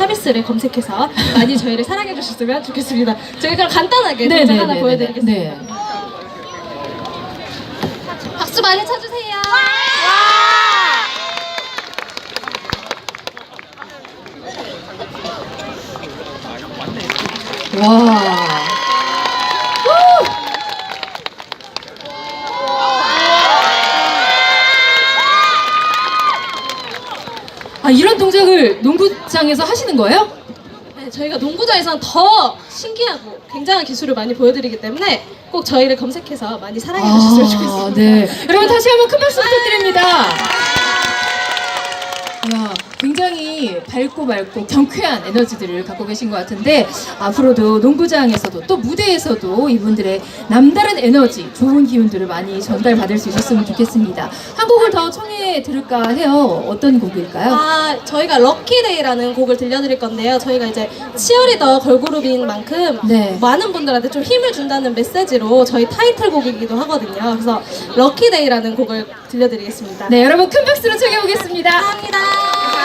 타비스를 검색해서 많이 저희를 사랑해 주셨으면 좋겠습니다. 저희 그럼 간단하게 네, 동작 네, 하나 네, 보여드리겠습니다. 네. 박수 많이 쳐주세요. 와. 아 이런 동작을 농구장에서 하시는 거예요? 네, 저희가 농구장에서는 더 신기하고 굉장한 기술을 많이 보여드리기 때문에 꼭 저희를 검색해서 많이 사랑해 주셨으면 좋겠습니다. 네. 여러분 다시 한번 큰 박수 부탁드립니다. 야, 굉장히 밝고 맑고 경쾌한 에너지들을 갖고 계신 것 같은데 앞으로도 농구장에서도 또 무대에서도 이분들의 남다른 에너지, 좋은 기운들을 많이 전달받을 수 있었으면 좋겠습니다. 한 곡을 더 청해 들을까 해요. 어떤 곡일까요? 아, 저희가 럭키데이라는 곡을 들려드릴 건데요. 저희가 이제 치어리더 걸그룹인 만큼 네. 많은 분들한테 좀 힘을 준다는 메시지로 저희 타이틀곡이기도 하거든요. 그래서 럭키데이라는 곡을 들려드리겠습니다. 네, 여러분 큰 박수로 청해 보겠습니다. 감사합니다. 감사합니다.